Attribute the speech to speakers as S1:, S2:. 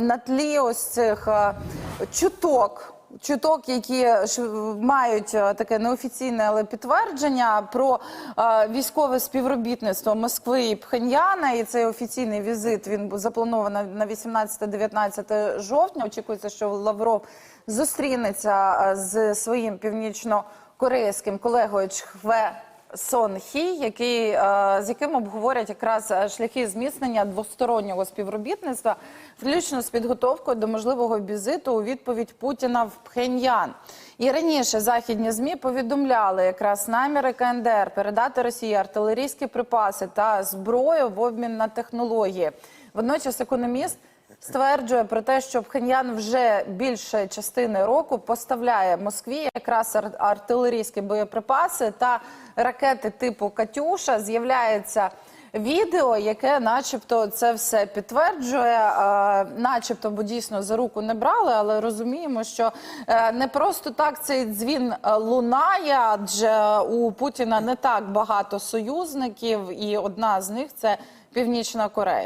S1: на тлі ось цих е, чуток. Чуток, які мають е, таке неофіційне, але підтвердження про е, військове співробітництво Москви і Пхеньяна. І цей офіційний візит він був запланований на 18-19 жовтня. Очікується, що Лавров зустрінеться з своїм північно-корейським колегою Чхве Сон Хі, який, е, з яким обговорять якраз е, шляхи зміцнення двостороннього співробітництва, включно з підготовкою до можливого візиту у відповідь Путіна в Пхеньян. І раніше західні змі повідомляли якраз наміри КНДР передати Росії артилерійські припаси та зброю в обмін на технології. Водночас економіст стверджує про те, що Пхеньян вже більше частини року поставляє Москві якраз ар- артилерійські боєприпаси та ракети типу Катюша. З'являється відео, яке, начебто, це все підтверджує, е, начебто, бо дійсно за руку не брали, але розуміємо, що е, не просто так цей дзвін е, лунає, адже у Путіна не так багато союзників, і одна з них це Північна Корея.